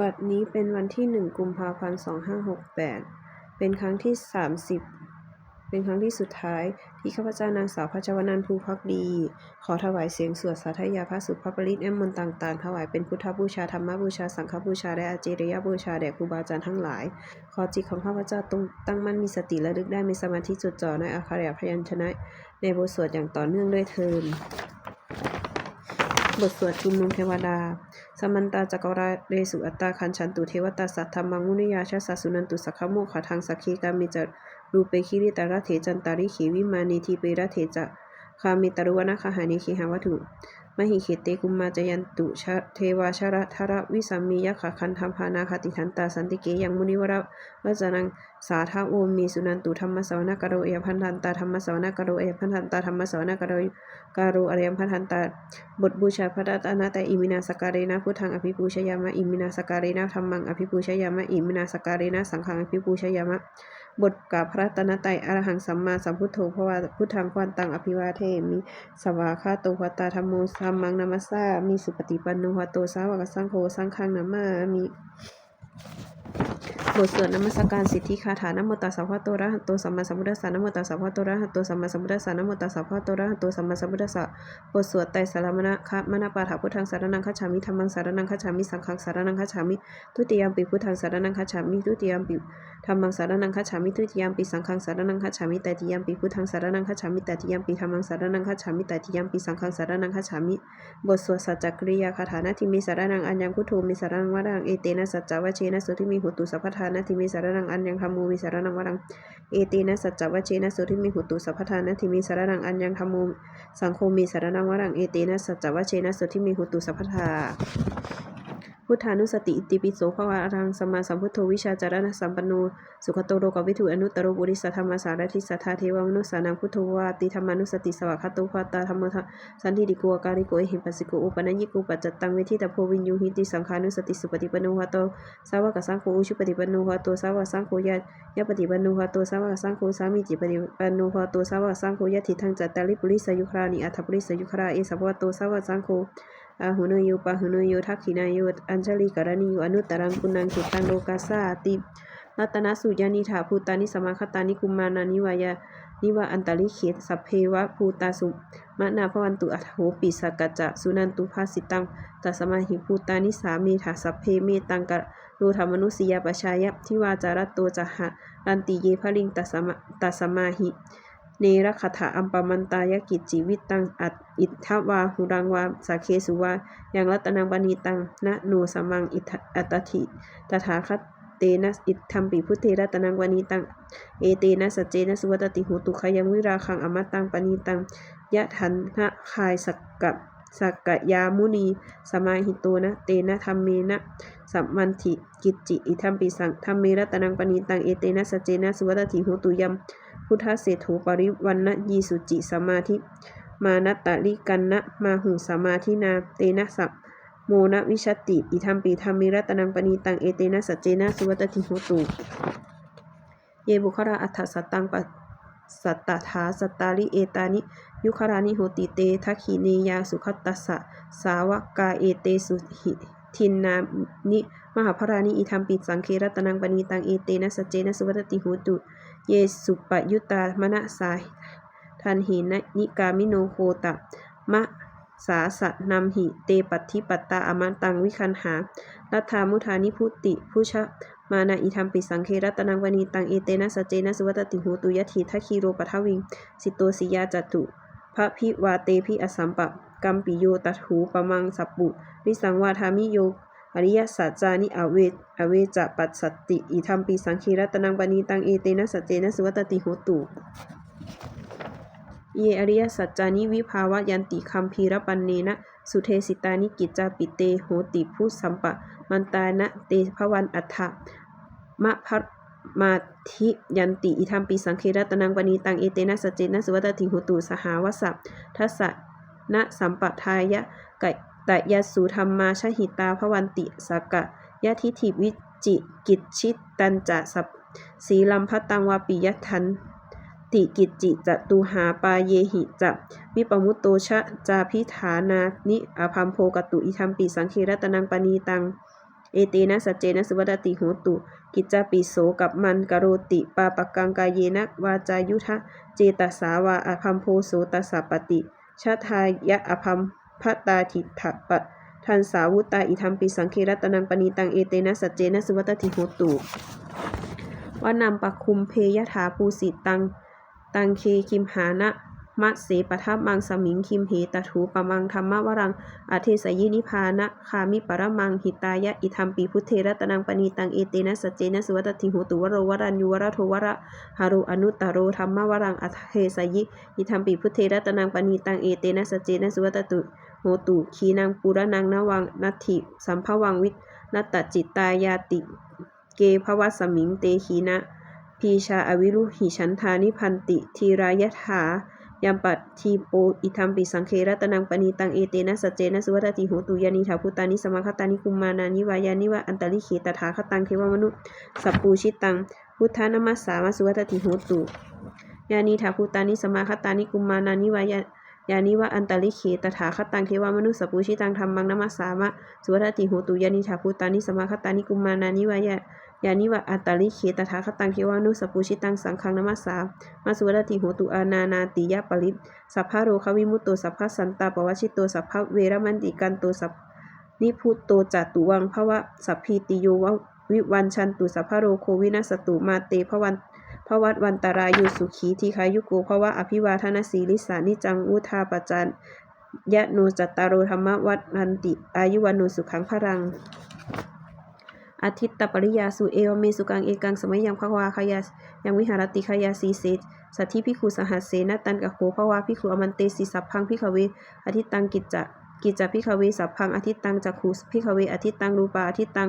บัดนี้เป็นวันที่หนึ่งกุมภาพันธ์สองห้าหกแปดเป็นครั้งที่สามสิบเป็นครั้งที่สุดท้ายที่ข้าพเจ้านางสาวพัชวนันท์ภูพักดี ขอถวายเสียงสวดสาธยาพระสุภปริตแอมมนต์ต่างๆ ถวายเป็นพุทธบูชาธรรมบูชาสังฆบูชาและอาเจริยบูชาแด่ครูบาอาจารย์ทั้งหลาย ขอจิตของข้าพเจ้าตรงตั้งมั่นมีสติระลึกได้มีสมาธิจดจ่อในอักขระพยัญชนะ ในบทสวดอย่างต่อเนื่องด้วยเทิน บทสวดชุมนุมเทวดา สมันตาจักรราเรสุอัตตาคันชันตุเทวตาสัทธรรมังมุนิยาชาสสุนันตุสักขโมขทังสักขีกามิจรูเปคิริตาระเถจันตาริขีวิมานีทีเประเถจะคามิตรุวนาคหานิขีหาวัตถุ มหิเขเตกุมมาจยันตุชเทวาชระทระวิสัมมียะขะคันธรรมพานาคติทันตาสันติเกยังมุนิวรวัจนังสาทาโอมีสุนันตุธรรมสวนกโรเอพันธันตาธรรมสวนกโรเอพันธันตาธรรมสวนกโรการุอริยพันธันตาบทบูชาพระรัตนตรัยอิมินาสการเรนะพุทธังอภิปูชยามะอิมินาสการเรนะธรรมังอภิปูชยามะอิมินาสการเรนะสังฆังอภิปูชยามะ บทกล่าวพระตนตรัยอรหังสัมมาสัมพุทโธเพราะว่าพุทธังควันตังอภิวาเทมิสวาคาโตวตตาธรรมโมสัมมังนามัสสามีสุปฏิปันโนหะโตสาวกสังโฆสังฆังนามามิ บทสวดนมัสการสิทธิคาถานโมตัสสะภะคะวะโตระหะโตสัมมาสัมพุทธัสสะนโมตัสสะภะคะวะโตระหะโตสัมมาสัมพุทธัสสะนโมตัสสะภะคะวะโตระหะโตสัมมาสัมพุทธัสสะบทสวดไตรสรมนะคะมนะปาฐาพุทธังสารนังคัจฉามิธัมมังสารนังคัจฉามิสังฆังสารนังคัจฉามิทุติยามปิพุทธังสารนังคัจฉามิทุติยามปิธัมมังสารนังคัจฉามิทุติยามปิสังฆังสารนังคัจฉามิตติยามปิพุทธังสารนังคัจฉามิตติยามปิธัมมังสารนังคัจฉามิตติยามปิสังฆังสารนังคัจฉามิบทสวดสัจจกริยาคาถานาทิมีสารนังอัญญังพุทโธมีสารนังวรังเอเตนะสัจจวเชนะสุทิมีหุตุสัพพทานาทิมีสารนังอันยังธรมูมิสารนังวรังเอตีนะสัจจวเชนะสุทิมีหุตุสัพพทานาทิมีสารนังอันยังธรมูสังโฆมีสารนังวรังเอตีนะสัจจวเชนะสุทิมีหุตุสัพพทา พุทธานุสติอิติปิโสภวะอรังสมาสัมพุทโธวิชาจารณะสัมปันโนสุขโตโลกวิถุอนุตตรบุริสธรรมสารทิสัทธาเทวมนุสานังพุทโธวาติธรรมานุสติสวะคตุภาตาธรรมทสันทิติโกอาการิโกเอหิปัสสิโกอุปนัญญิโกปัจจตังเวทิตาโพวินยูหิติสังขานุสติสุปฏิปันโนหะโตสาวกสังโฆอุชุปฏิปันโนหะโตสาวกสังโฆยะยะปฏิปันโนหะโตสาวกสังโฆสามิจิปฏิปันโนหะโตสาวกสังโฆยะทิทังจัตตาริปุริสยุครานิอัฏฐปุริสยุคราเอสะภะโตสาวกสังโฆ อาหุนโยปะหุนโยทักขินายโยอัญชลีกรณีโยอนุตตรังปุนังสุตังโลกาสาติรัตนสุญานิถาภูตานิสมาคตานิกุมานานิวายานิวาอันตริเขตสัพเพวะภูตาสุมะนาภวันตุอัฏโหปิสกัจจะสุนันตุภาสิตังตัสมาหิภูตานิสาเมถาสัพเพเมตังกะโลธรรมนุสยาปชายะทิวาจารตโตจหะรันติเยภลิงตัสมะตัสมาหิ เนรคถาอัมปมันตายกิจจิวิตตังอัตอิทธวาหุรังวาสาเคสุวาอยังรัตนังปณีตังนะโนสมังอิทอัตถิตถาคตเตนะอิทธัมปิพุทเทรัตนังวณีตังเอเตนะสัจเจนะสุวัตติโหตุขยังวิราคังอมตตังปณีตังยะทันนะคายสักกับสักกะยามุนีสมาหิโตนะ เตนะธรรมเมนะสัมมันถิกิจจิอิทัมปิสังธรรมเมรัตนังปณีตังเอเตนะสัจเจนะสุวัตติโหตุยัม พุทธเศรษฐูปริวันนะยีสุจิสมาธิ มานัตตลิกันนะมาหุสมาธินาเตนะสัพโมนะวิชตติอิทัมปีธรรมิรัตนังปณีตังเอเตนะสัจเจนะสุวัตติโหตุ เยบุคราอัฏฐสัตตังปัสสัตตถาสตาลิเอตานิ ยุครานิโหติเตทักขิเนยาสุขตัสสะสาวกาเอเตสุหิทินนานิ มหาพรานิอิทัมปิสังเครัตนังปณีตังเอเตนะสัจเจนะสุวัตติโหตุ เยสุปยุตามณสาทันหินนิกามิโนโคตะ มะสาสะนำหิเตปัตถิปัตตาอมันตังวิคันหารัฐามุทานิพุติผู้ชะมานาอิธรรมปิสังเครัตนังวณีตังเอเตนะสเจนะสุวัตติโหตุยะถีทัคีโรปทวิง สิโตสิยาจตุพระพิวาเตพิอสัมปะกัมปิโยตัถูปะมังสัปปุริสังวาทามิโย อริยสัจจานิอเวอเวจะปัสสัตติอิธรรมปีสังคีรัตนังปณีตังเอเตนะสัจเจนะสุวัตติโหตุเยอริยสัจจานิวิภาวะยันติคัมภีรปันเนนะสุเทสิตานิกิจจาปิเตโหติผู้สัมปะมันตานะเตภวันอัฏฐะมะพัมาธิยันติอิธรรมปีสังเครัตนังปณีตังเอเตนะสัจเจนะสุวัตติโหตุสหาวสัพทัสสะนะสัมปทายะก ตยสุธรรมาชหิตาพวันติสกะยะทิถิวิจิกิจชิตตันจะสัพสีลัมพตังวาปิยทันติกิจจิจตุหาปาเยหิจะวิปมุตโตชะจาพิฐานานิอภัมโพกตุอิทัมปิสังคีรัตนังปณีตัง เอเตนะสัจเจนะสุวัตติโหตุ กิจจปิโสกับมันกโรติปาปกังกายเยนะวาจายุทะเจตสาวาอภัมโพโสตสสะปฏิชาทายะอภัม พตาทิถะปะทันสาวุตาอิธรรมปิสังเครัตนังปณีตังเอเตนะสัจเจนะสุวัตติโหตุวานำปะคุมเพยถาปูสิตัง ตังเคคิมหานะมะเสปทัพมังสมิงคิมเหตถูปะมังธรรมวรังอาเทสยินิพานะคามิปรมังหิตายะอิธรรมปีพุทเทระตนังปณีตังเอเตนะสัจเจนะสุวัตติโหตุวโรวรัญยูวรโทวระหารุอนุตตโรธรรมวรังอัเทสยิอิธรรมปีพุทเทระตนังปณีตังเอเตนะสัจเจนะสุวัตตุ โหตุขีนังปุระนังนวังนัตถิสัมภวังวินัตตจิตตายาติ เกภวสมิงเตขีนะพีชาอวิรุหิฉันทานิพันติ ทีรายถายัมปัตทีโปอิทัมปิสังเครัตนังปณีตังเอเตนะสัจเจนะสุวัตติโหตุยานิถาพุตานิสมาคตานิคุมานานิวายานิวะอันตริเขตถาคตังเทวมนุสัปูชิตัง พุทธานามัสสามาสุวัตติโหตุยานิถาพุตานิสมาคตานิคุมมานานิวายา ยานิวะอันตริเขตถาคตังเทวามนุสปูชิตังธรรมังนามัสสามะสุวัตติโหตุยานิถาพุตานิสมาคตานิคุมมานานิวายายานิวะอัตตาลิเคตถาคตังเทวานุสปปุชิตังสังฆังนามัสสามาสุวรติโหตุอานานาติยะปริปสัพพะโรควิมุตโตสัพพะสันตาปวัชิตโตสัพพะเวรมันติกันโตสัพนิพุตโตจัตุวังภวะสัพพีติโยววิวันชันตุสัพพะโรโควินัสตุมาเตภวัน ภวัตวันตรายุสุขีทีคายุโกภวะอภิวาทนาสีลิสานิจังอุทาปจันยะโนจัตตารธรรมวัดนันติ อายุวันโนสุขังพรังอาทิตตปริยาสุเอวเมสุกังเอกังสมัยยังภควาขยายังวิหารติขยาสีเสสัทธิพิคุสหัสเสนตันกะโขภวาพิคุอมันเตสิสัพพังพิขเวอาทิตตังกิจจะกิจจะพิขเวสัพพังอาทิตตังจักขุพิขเวอาทิตตังรูปาอาทิตตัง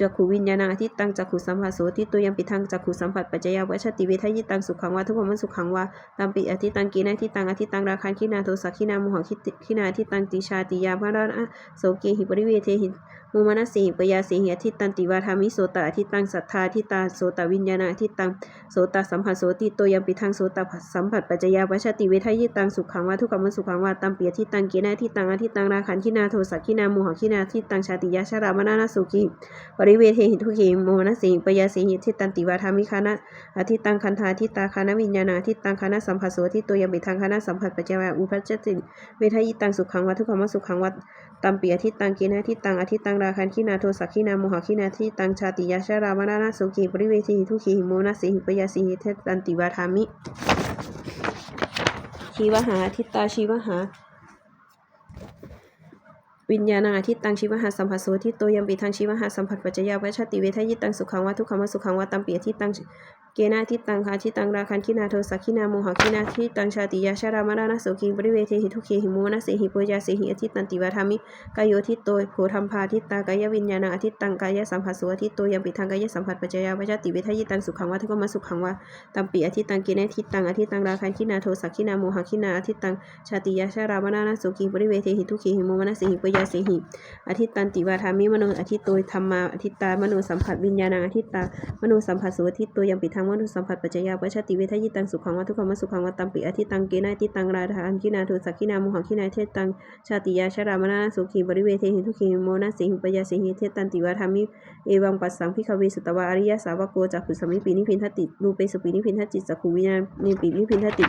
จักขุวิญญาณังอาทิตตังจักขุสัมภาโสทิตัวยังปิทังจักขุสัมผัสปัจจยาวัชติวิทยิตังสุขังวาทุกขมันสุขังวาตามปิอาทิตตังกีนาทิตังอาทิตตังราคันขีนาโทสักขีนาโมหคิติขีนาทิตตังติชาติยาพระราโสเกหิปริเวเทหิ มุมนัสสิหิปยาสิหิอทิตตันติวาทามิโสตะอทิตังสัทธาทิตาโสตวิญญาณทิตังโสตสัมผัสโสติโตยัมปิทังโสตสัมผัสปัจจยาวัชติเวทายิตังสุขังวาทุกขมันสุขังวาตัมเปียทิตังเกนะทิตังอทิตังราคันขินาโทสักขินาโมหขินาทิตังชาติยาชารามนานาสุขีปริเวเทหิทุขีโมมนัสสิหิปยาสิหิอทิตตันติวาทามิคานะอทิตังคันธาทิตาคานะวิญญาณทิตังคานะสัมผัสโสติโตยัมปิทังคานะสัมผัสปัจจยาอุปัจจติเวทยิตังสุขังวาทุกขมันสุขังวาตัมปีอาทิตังกีนาทิตังอาทิตังราคันขีนาโทสักขีนาโมหขีนาทิตังชาติยาชาราวนานาสุขีปริเวทีหิทุขีหิโมนาสีหิปยาสีหิเทตันติวาทามิชีวหาอาทิตตาชีวหา วิญญาณังอาทิตตังชีวหาสัมผัสโสทิโตยัมปีทางชีวหาสัมผัสปัจจยาวัชติเวทยิตังสุขังวาทุกขังวะสุขังวาตัมเปีอาทิตังเกนาทิตังคาทิตังราคันขีนาโทสักขีนาโมหขีนาทิตังชาติยาชารามนานาสุขีปริเวเทหิทุขีหิโมนาสิหิปุยาเสหิอาทิตันติวาทามิกายโยทิตโตโพธรรมพาทิตากายวิญญาณังอาทิตตังกายสัมผัสสุอาทิตโตยัมปิทางกายสัมผัสปัจจยาวัจติเวทยิตังสุขังวาทุกขังวะสุขังวาตัมปีอาทิตังเกเนทิตังอาทิตังราคันขีนาโทสักขีนาโมหขีนาอาทิตังชาติยาชารามนานาสุขีปริเวเทหิทุขีหิโมมนสิหิปุยาสิหิอาทิตันติวาทามิมโนอาทิตโตธรรมาอาทิตามโนสัมผัสวิญญาณังอาทิตามโนสัมผัสสุอาทิตโตยัมปิทางมโนสัมผัสปัจจยาวัชติเวทยิตังสุขังวาทุกขมสุขังวาตัมปีอาทิตังเกเนทิตังราคันขีนาโทสักขีนาโมหขีนาเทตังชาติยาชรามนาสุขีบริเวเทหิทุขีโมนาสิหิปยาสิหิเทตันติวาธามิเอวังปัสสังพิคเวสุตวาอริยสาวโกจักขุสมิปีนิพินทติรูเปสุปีนิพินทจิตจักขุวิญญาณิปีนิพินทติ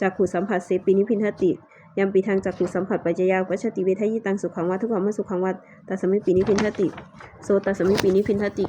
จักขุสัมผัสเสปีนิพินทติ ยัมปีทางจักขุสัมผัสปัจจยาวัชติเวทยิตังสุขังวัทุกขมสุขังวัตัสมิปีนิพินทติ โสตัสมิปีนิพินทติ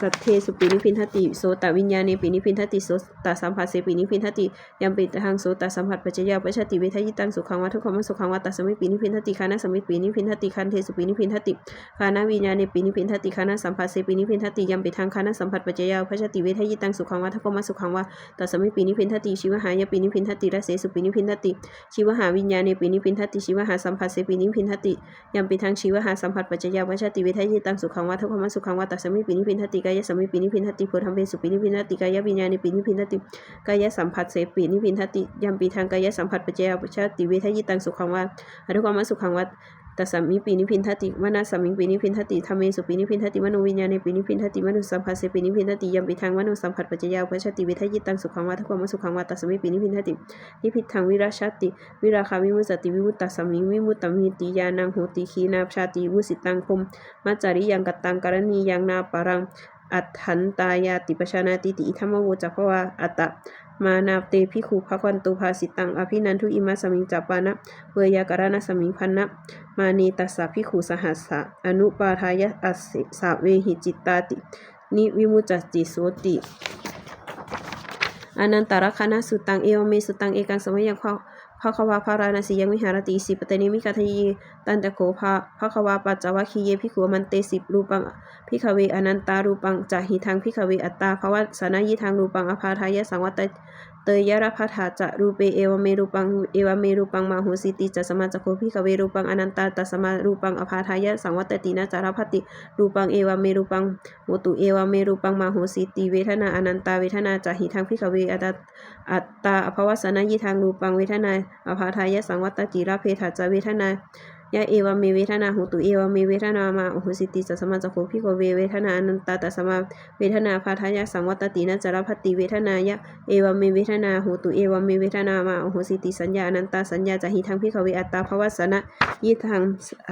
สัทเทสุปีนิพินทติ โสตวิญญาณปีนิพินทติโสตสัมผัสเสปีนิพินทติยัมปิทางโสตสัมผัสปัจจยาปัจจติเวทยิตังสุขังวัทุกขมสุขังวัตตสมิปีนิพินทติคานะสมิปีนิพินทติคันเทสุปีนิพินทติคานะวิญญาณปีนิพินทติคานะสัมผัสเสปีนิพินทติยัมปิทางคานะสัมผัสปัจจยาปัจจติเวทยิตังสุขังวัทุกขมสุขังวัตตสมิปีนิพินทติชีวหายปีนิพินทติระเสสุปีนิพินทติชีวหาวิญญานปีนิพินทติชีวหาสัมผัสเสปีนิพินทติยัมปิทางชีวหาสัมผัสปัจจยาวัชติเวทยิตังสุขังวัทุกขมสุขังวัตัสมิปีนิพินทติกายสมิปีนิพินทติโพธัมเปสุปีนิพินทติกายวิญญาณปีนิพินทติกายสัมผัสเสปีนิพินทติยัมปีทางกายสัมผัสปัจจยปัชติเวทยิตังสุขังวาอนุกรรมสุขังวัต ตสสมิปีนิพินทติวนาสมิปีนิพินทติธรรมเมสุปีนิพินทติมโนวิญญาณในปีนิพินทติมนุสัมภัสเสปีนิพินทติยมปิทางมนุสัมผัสปัจจยาอุปชติเวทยิตังสุขังวาทความสุขังวาตสสมิปีนิพินทตินิพิทังวิราชติ วิราคาวิมุตติวิมุตตสสมิวิมุตตมิติยานังโหติขีนาชาติวุสิตังคมมัจจาริยังกตังกรณียังนาปรังอัฏฐันตายาติปชานาติติอิทัมมโวจักวาอัตตะ มานาเตพิขุภควันตุภาสิตังอภินันทุอิมาสมิงจัปปานะเวยากรณสมิงพันนะมานีตัสสะพิขุสหัสสะอนุปาทายะอัสสิสะเวหิจิตตาติ นิวิมุจจิโสติอนันตารคณะสุตังเอวเมสุตังเอกังสมัยยัง ภะควาภาราณสียังวิหารติสิปตนิมิกาทยีตันตะโขภาภะควาปัจจวัคีเยพิขวมันเตสิรูปังพิขเวอนันตารูปังจาหิทังพิขเวอัตตาภวะสนายิทังรูปังอภาทายะสังวัต เตยรพัทธาจะรูเปเอวเมรูปังเอวเมรูปังมาโหสิติจะสมาจะโคพิขเวรูปังอนันตาตัสมารูปังอภาทายะสังวัตตินะจารพัติรูปังเอวเมรูปังโหตุเอวเมรูปังมาโหสิติเวทนาอนันตาเวทนาจะหิทังพิขเวอัตตาอัตตาอภวสนายิทังรูปังเวทนาอภาทายะสังวัตติระเพทาจะเวทนา ยะเอวเมเวทนาหูตุเอวเมเวทนามาโอโหสิติสัสมาจักโขพิโกเวเวทนาอนันตาตัสมาเวทนาพาทายะสังวัตตินะจารพติเวทนายะเอวเมเวทนาหูตุเอวเมเวทนามาโอโหสิติสัญญาอนันตาสัญญาจะหิทังพิขเวอัตตาภวสนะยิทัง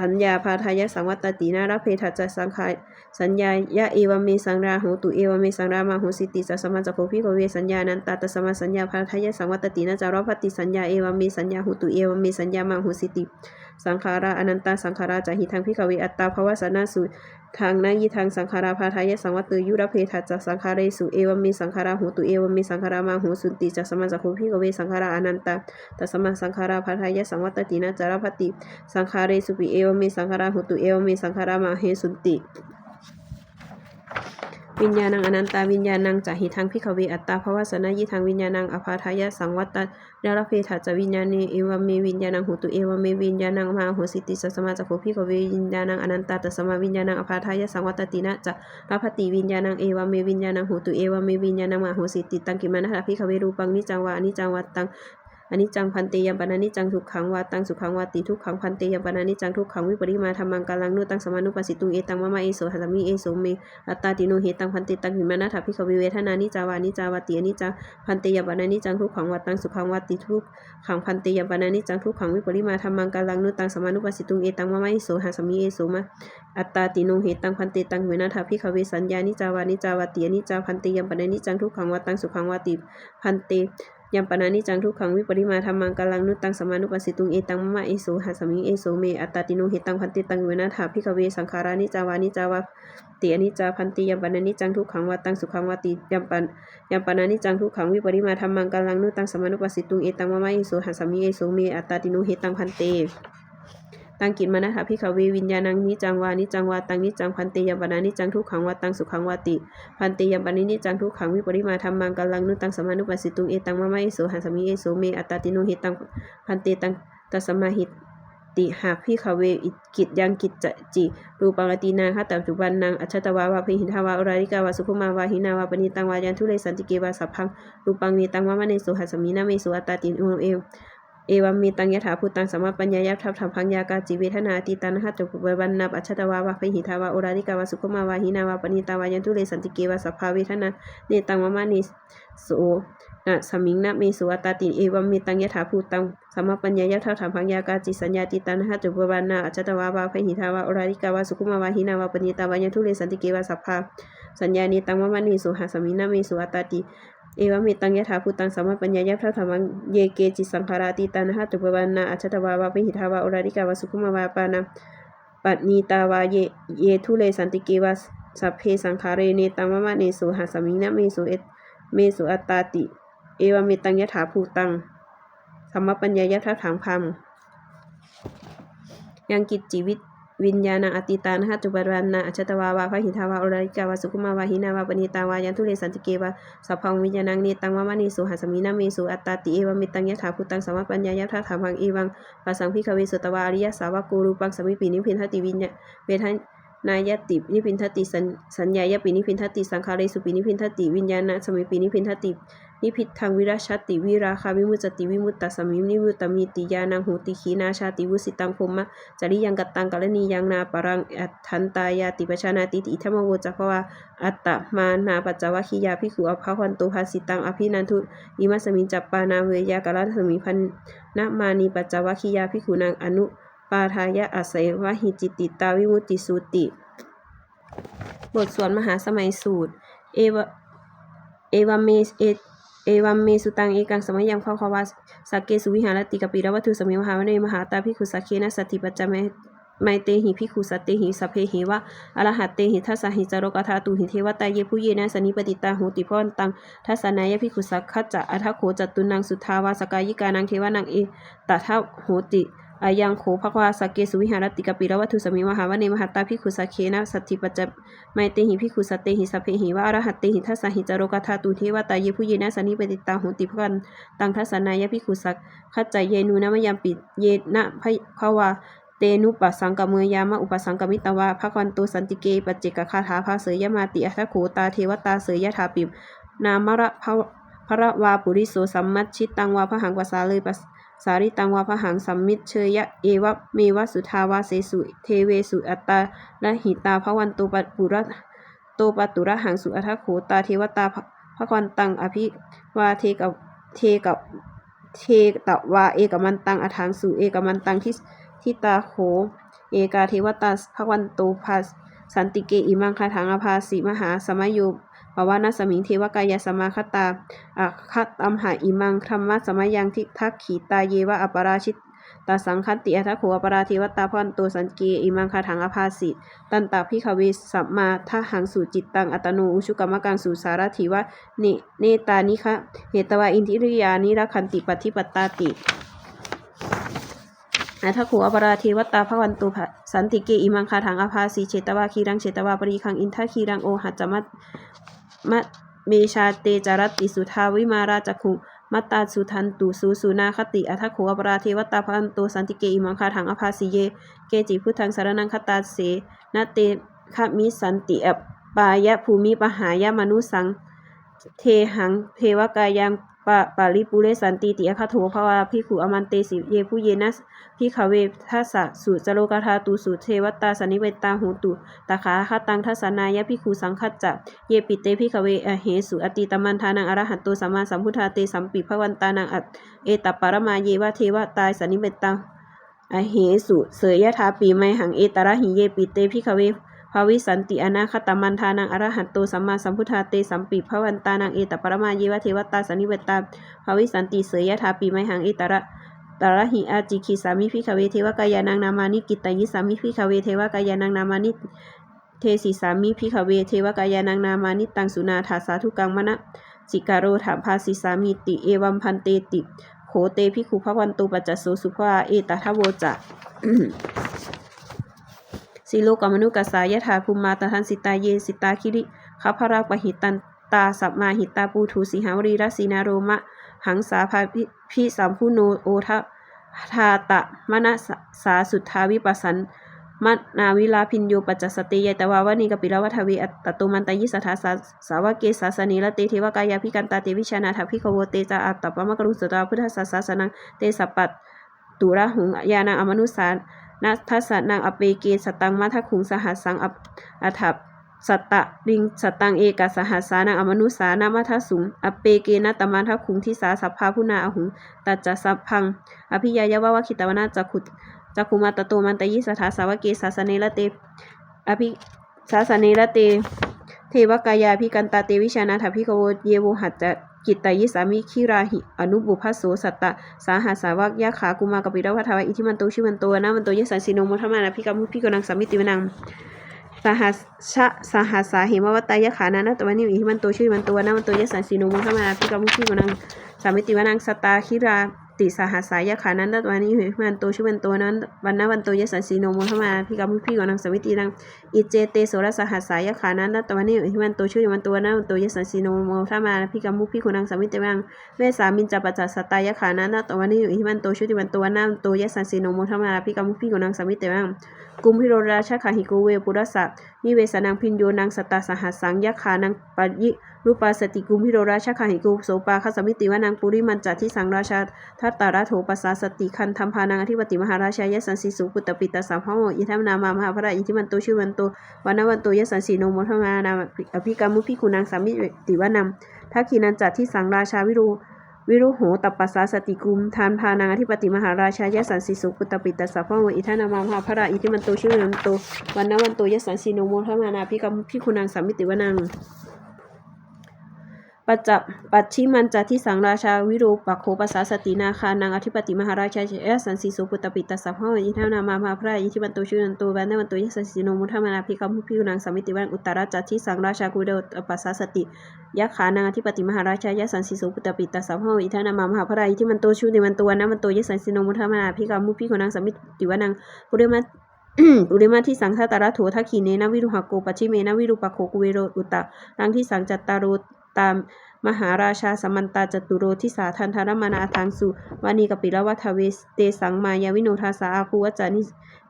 สัญญาพาทายะสังวัตตินะระเพทัจสังขายสัญญายะเอวเมสังราหูตุเอวเมสังรามาโหสิติสัสมาจักโขพิโกเวสัญญาอนันตาตัสมาสัญญาพาทายะสังวัตตินะจารพตติสัญญาเอวเมสัญญาหูตุเอวเมสัญญามาโหสิติ สังขาราอนันตาสังขาราจะหิทังพิกเวอัตตาภวสนาสุทางนายิทังสังขาราพาทายะสังวัตตุยุรเพทัจสังขาเรสุเอวมีสังขาราหูตุเอวมีสังขารามาหูสุนติจะสมาจักขุพิกเวสังขาราอนันตาตัสมาสังขาราพาทายะสังวัตตินะจารพติสังขาเรสุปิเอวมีสังขาราหูตุเอวมีสังขารามาเหสุนติ วิญญาณังอนันตาวิญญาณังจะหิทังพิขเวอัตตาภวสนายิทังวิญญาณังอภาทายะสังวัตตเดลเพทัจวิญญาณีเอวเมวิญญาณังหูตุเอวเมวิญญาณังมาโหสิติสัสมาจักโขพิขเววิญญาณังอนันตาตสมาวิญญาณังอภาทายะสังวัตตินะจะรพติวิญญาณังเอวเมวิญญาณังหูตุเอวเมวิญญาณังมาโหสิติตังกิมานะพิขเวรูปังนิจังวานิจังวัตตัง อนิจจังพันเตยมปนานิจังทุกขังวาตังสุขังวาติทุกขังพันเตยมปนานิจังทุกขังวิปริมาธรรมังกาลังนุตังสมานุปัสสิตุงเอตังมะมะเอโสหัสมิเอโสเมอัตตาติโนเหตังพันเตตังหิมานะทัพพิขวิเวทนานิจาวานิจาวาติอนิจังพันเตยมปนานิจังทุกขังวาตังสุขังวาติทุกขังพันเตยมปนานิจังทุกขังวิปริมาธรรมังกาลังนุตังสมานุปัสสิตุงเอตังมะมะเอโสหัสมิเอโสมะอัตตาติโนเหตังพันเตตังหิมานะทัพพิขวิสัญญานิจาวานิจาวาติอนิจาพันเตยัมปนานิจังทุกขังวาตังสุขังวาติพันเต ยัมปนานิจังทุกขังวิปริมาธรรมังกาลังนุตังสมานุปัสสิตุงเอตังมะมะเอโสหัสมิเอโสเมอัตตาติโนหิตังพันติตังเวนะถาพิกเวสังขารานิจาวานิจาวาติอนิจาพันติยัมปนานิจังทุกขังวาตังสุขังวาติยัมปันยัมปนานิจังทุกขังวิปริมาธรรมังกาลังนุตังสมานุปัสสิตุงเอตังมะมะเอโสหัสมิเอโสเมอัตตาติโนหิตังพันเต ตังกิจมานะถาพิขเววิญญาณังนิจังวานิจังวาตังนิจังพันเตยัมปนานิจังทุกขังวาตังสุขังวาติ พันเตยัมปานินิจังทุกขังวิปริมาธรรมังกัลังนุตังสมานุปัสสิตุงเอตังมะมะเอโสหัสมิเอโสเมอัตติโนหิตังพันเตตังตัสมาหิตติหากพิขเวอิกิจยังกิจจะจิรูปังอตินางคตัจจุบันนางอัชตวาวาพิหินทาวาอุราริกาวาสุภมาวาหินาวาปณิตังวายันทุเรสันติเกวาสัพพังรูปังเนตังมะมะเนโสหัสมินาเมโสอัตตินอุเอ เอวัมมีตังยถาภูตังสัมมาปัญญายัพทัพธรรมพังยากาจิเวทนาติตันหัตถปุบวันนับอัชตวาวาพหิทาวาโอราริกาวาสุขมาวาหินาวาปณิตาวายันทุเรสันติเกวาสัพพาเวทนาเนตังมะมะนิโสนะสมิงนะเมสุอัตาติเอวัมมีตังยถาภูตังสัมมาปัญญายัพทัพธรรมพังยากาจิสัญญาติตันหัตถปุบวันนับอัชตวาวาพหิทาวาโอราริกาวาสุขมาวาหินาวาปณิตาวายันทุเรสันติเกวาสัพพาสัญญานิตังมะมะนิโสหาสมิงนะเมสุอัตตาติ เอวเมตังยถาภูตังสัมมาปัญญายะพระธรรมังเยเกจิสังขาราติตันะหะตุปวันนาอัจฉตวาวาปิหิทาวาอุราริกาวาสุขุมาวาปานาปัตนีตาวาเยเยทุเลสันติเกวาสัพเพสังขาเรเนตังมะมะเนสุหาสมิงนะเมสุเอเมสุอัตตาติ เอวเมตังยถาภูตังสัมมาปัญญายะพระถังพัมยังกิจจิวิต วิญญาณังอติตานะจุปันนาอัจฉตวาวาพระหิทาวาอุราริกาวาสุขุมาวาหินาวาปณิตาวายันทุเรสันติเกวาสัพพังวิญญาณังเนตังวามะนีสุหัสมินาเมสุอัตตาติเอวามิตังยะถาภูตังสัมมาปัญญายะทัถาพังเอวังปัสสังพิขเวสุตวาอริยสาวกูรูปังสมิปีนิพินทติวิญญาเวทันนายตินิพินทติสัญสัญญายปินิพินทติสังคาเรสุปินิพินทติวิญญาณสมิปินิพินทติ นิพิทังวิราชติวิราคาวิมุตติวิมุตตสมินิมุตตมิติยานังโหติขีนาชาติวุสิตังพรหมะจริยังกัตตังกัลนียังนาปรังอัตทันตายาติปชานาติติอิทัมโวจักวาอัตตมานาปัจจวัคียาภิขุอภาวันโตภาสิตังอภินันทุอิมัสมิจัปปานาเวยากาลสมิพันนมานีปัจจวัคียาภิขุนางอนุปาทายะอาศัยวะหิจิติตาวิมุตติสูติ บทสวดมหาสมัยสูตร เอวเอวเมสเอ เอวัมเมสุตังเอกังสมัยยังข้าขวาสักเกสุวิหารติกปิรวัตถุสมิมหาวเนมหาตาพิคุสักเคนะสัตถิปัจจเมไมเตหิพิคุสัตเตหิสัพเพหิวะอรหัตเตหิทัสสะหิจารกธาตุหิเทวตาเยผู้เยนะสนิปติตาโหติพรตังทัสนายพิคุสักขจจะอัทโขจตุนังสุทาวาสกายิกานังเทวานังเอตถาโหติ อายังโขภควาสกเกสุวิหารติกปิรวัตถุสมิมหาวเนมหาตาภิกขุสักเคนะสัตถิปัจจไมเตหิภิกขุสตเตหิสัพเพหิวะอรหัตเตหิทัสสหิจารกธาตุเทวตาเยผู้เยนะสนิปติตาโหติพกันตังทัสนายภิกขุสักขจจเยนูนะมยามปิเยนะพะวาเตนุปัสสังกเมยามะอุปสังกมิตวาภควันตุสันติเกปัจเจกคาถาภาเสยมาติอัทโขตาเทวตาเสยยถาปิมนามระภวพระวาปุริโสสัมมัชชิตังวาพหังวาสาเลยปัส สาริตังวาพหังสัมมิชเชยะเอวะเมวะสุทาวาเสสุ เทเวสุอัตตาละหิตาภวันตุปปุระโตปตุระหังสุอัทโขตาเทวตาภควันตังอภิวาเทกับเทกับเทตวาเอกมันตังอถังสุเอกมันตังที่ทิตาโขเอกาเทวตาภวันโตภาสันติเกอิมังคาถังอภาสิมหาสมโย ภาวนาสมิงเทวกายสมาคตาอาคัตอัมหาอิมังธรรมะสมยังทิทักขีตาเยวะอปราชิตตาสังคันติอัทโขอปราเทวตาพวันโตสันเกอิมังคาถังอภาสิตันตาพิขเวสัมมาทหังสู่จิตตังอัตโนอุชุกรรมกังสู่สารถิวะเนเนตานิคะเหตวาอินทิริยานิรักขันติปฏิปตตาติอัทโขอปราเทวตาภวันตุสันติเกอิมังคาถังอภาสีเชตวาคีรังเชตวาปรีคังอินทคีรังโอหัจจมัต มะเมชาเตจารติสุทาวิมาราจขุมัตตาสุทันตุสุสุนาคติอัทโขอปราเทวตาภวันตุสันติเกอิมังคาถังอภาสิเย เกจิพุทธังสารนังคตาเสนาเตขมิสันติอปายะภูมิปหายะมนุสัง เทหังเทวกายัง ปะปาริปุเรสันติติอคาโถภวาพิขุอมันเตสิเยผู้เยนะพิขเวทัสสะสุจโลกธาตุสุเทวตาสนิเวตาหูตุตาขาคาตังทัสสนายะพิขุสังคัจจะเยปิเตพิขเวอเหสุอติตมันทานังอรหัตโตสัมมาสัมพุทธาเตสัมปิภวันตานังอัตเอตปปรมาเยวะเทวตาสนิเวตาอเหสุเสยยะทาปีไมหังเอตระหิเยปิเตพิขเวาวิสันติอนาคตมันทานังอรหัตโตสัมมาสัมพุทธาเตสัมปิภวันตานังเอตปรมาเยวเทวตาสนิเวตาภาวิสันติเสยยะทาปีไมหังเอตระตระหิอาจิคิสามิพิขเวเทวกายานังนามานิกิตตยิสามิพิขเวเทวกายานังนามานิเทสิสามิพิขเวเทวกายานังนามานิตังสุนาถาสาธุกังมณะสิกาโรถามภาสิสามิติ เอวัมพันเตติ โขเตพิขุภวันตุปัจจสโสสุภาเอตทะโวจะ สิโลกมนุกัสสายถาภูมิมาตทันสิตาเยสิตาคิริคัพพรักปหิตันตาสัมมาหิตาปูทูสิหาวรีรสีนาโรมะ หังสาภาพิสัมพุโนโอทะทาตะมณสสาสุทธาวิปัสสันมนาวิลาพินโยปัจจสติยตวาวนีกปิลวัทวีอัตตโตมันตยิสัทธาสาสาวกเกสาสนีละเตเทวกายาพิกันตาเตวิชานาถาพิขโวเตจาอัตตปะมะกรุสตาพุทธศาสสนังเตสปัตตุระหุงยานาอมนุสาน ทสนังอเปเกสตังมัทคุงสหัสสังอัปอัถับสัตตะลิงสตังเอกสหัสานังอมนุสานามัทสุงอเปเกนตมัทคุงทิสาสัพพาพุนาอหุงตัจจสัพพัง อภิยายวะวะคิตวนาจักขุจักขุมาตโตมันตยิสถาสาวกเกสาสเนละเตอภิสาสเนละเต เทวกายาพิกันตาเตวิชานาถาพิกโวเยโวหัจจะ กิตตยิสามิคิราหิอนุบุพัสโสสัตตะสาหัสสาวกยะขากุมากปิรวัฏวะอิทิมันโตชิมันโตนะมันโตยสันสิโนมุทมานะพิกามุพิกนังสามิติวนังสหัสชะสหัสสาเหมวัตตายะขานานะตวันนิวอิทิมันโตชิมันโตนะมันโตยสันสิโนมุทมานะพิกามุพิกนังสามิติวนังสตาคิรา ติสหัสสายขานันตตวันนี้หิมันโตชิวันโตนั้นวันนวันโตยสันสีโนโมทมาพิกามุพิกนังสวิตีนังอิเจเตโสรสหัสสายขานันตตวันนี้หิมันโตชิวันโตนั้นวันโตยสันสีโนโมทมาพิกามุพิกุนังสวิตีนังเวสามินจัปปัจจสตายขานันตตวันนี้หิมันโตชิวันโตนั้นโตยสันสีโนโมทมาพิกามุพิกุนังสวิตีนัง กุมพิโรราชขาหิโกเวปุรสะนิเวสนังพินโยนังสตาสหัสสังยักขานังปยิรูปาสติกุมพิโรราชขาหิโกโสปาคสมิติวานังปุริมันจัทิสังราชาทัตตาระโถปัสสาสติคันธรรมพานังอธิปติมหาราชายสันสีสุปุตตปิตาสัมภโมอิทัมนามามหาพระอิทิมันโตชื่อวันโตวันวันโตยสันสีโนมทมานาอภิกรรมุพิคุนังสามิติวานัมทักขีนันจัดที่สังราชาวิรุ วิรุโหตัปปัสสาสติกุมทานพานางอธิปติมหาราชายสันสีสุกุตตปิตาสัมภโมอิทานามามหาพระอิทิมันโตชื่อนันโตวันนวันโตยสันสีโนโมทมานาพิกรรมพิคุนังสามิติวานัง ปัจจปัจฉิมันจัทิสังราชาวิรูปักโขปัสสาสตินาคานังอธิปติมหาราชาเอสันสีสุปุตปิตาสัพพะอิทานามามาพระอิทิบันโตชื่อนันโตวันนวันโตยสันสีโนมุทามานาภิกรรมุพิวนังสมิติวันอุตตรจัทิสังราชากุเดปัสสาสติยะขานังอธิปติมหาราชายสันสีสุปุตปิตาสัพพะอิทานามามาพระอิทิมันโตชื่อในวันโตวันนวันโตยสันสีโนมุทามานาภิกรรมุพิวนังสมิติวานังปุเรมัปุริมาที่สังฆตาระโถทักขีเนนวิรุหโกปัจฉิเมนะวิรุปโคกุเวโรอุตตะรังที่สังจัตตารุ ตามมหาราชาสมันตาจตุโรทิสาทันธารมานาทางสุวานีกปิลวัฏเวสเตสังมายาวิโนทาสาอาคูวจานิ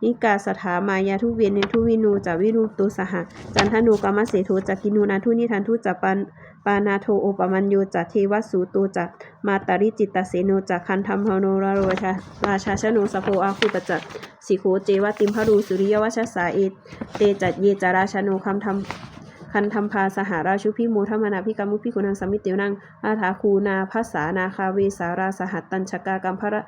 นิกาสถามายาทุเวเนทุวินูจาวินูตุสหะจันทนูกามเสโทจักินูนาทุนิทันทุจัปันปานาโทโอปมัญโยจัเทวสูโตจัมาตาริจิตตเสโนจัคันธรรมโนราโรชาราชาชโนสโพอาคูปจัตสิโคเจวติมพรูสุริยวัชสาเอเตจัดเยจาราชโนคำธรรม คันธรรมพาสหราชุพิโมทมนาพิกรรมุพิกุนังสมิติวนังอาถาคูนาภัสสานาคาเวสาราสหัตตัญชกากัมพระ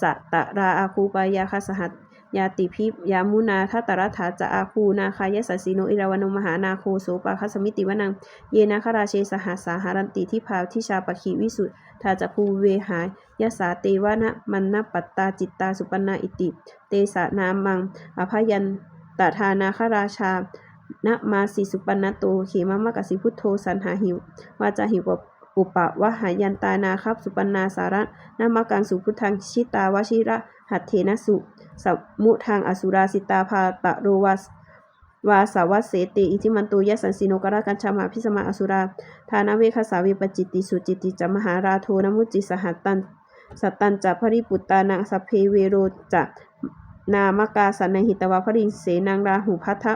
สัตตราอาคูปายาคสหัตยาติพิยามุนาทัตรัฐาจะอาคูนาคายสัสสิโนอิราวโนมหานาโคโสปาคสมิติวนัง เยนาคราเชสหัสาหารันติที่พาทิชาปขีวิสุทธาจะภูเวหายยสาเตวะนะมันนปัตตาจิตตาสุปนาอิติ เตสะนามังอภยันตทานาคราชา นะมาสีสุปันนโตเขมามะกสิพุทโธสันหาหิววาจาหิวอุปะวะหายันตานาครับ สุปันนาสาระนามากังสุพุทธังชิตาวชิระหัตเทนะสุสัมุทางอสุราสิตาภาตะโรวัสวาสาวัสเสติอิทิมันโตยสันสิโนกรากันชามาพิสมาอสุราทานาเวคสาวิปจิตติสุจิตติจมหาราโทนมุจิสหัตตันสัตตันจะภริปุตตานังสัพเพเวโรจะนามกาสันนหิตวาภริงเสนังราหูพัทธ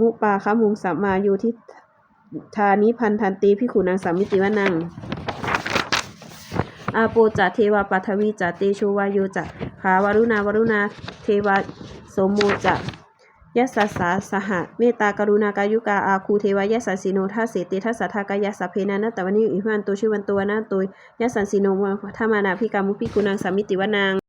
มุปาคะมุงสัมมาโยทิธานิพันธันตีพิขุนังสัมมิติวนังอาโปจะเทวาปัทวีจะเตโชวายโยจะขาวรุณาวรุณาเทวาสมโมจะยัสสาสหะเมตตากรุณากายุกาอาคูเทวายัสสสิโนทัสเสติทัสสะทากายาสพเพนานะตวนิอิมันโตชื่อวันตัวนะโตยยสสันสิโนวะธรรมานาพิกามุพิกุนังสัมมิติวนัง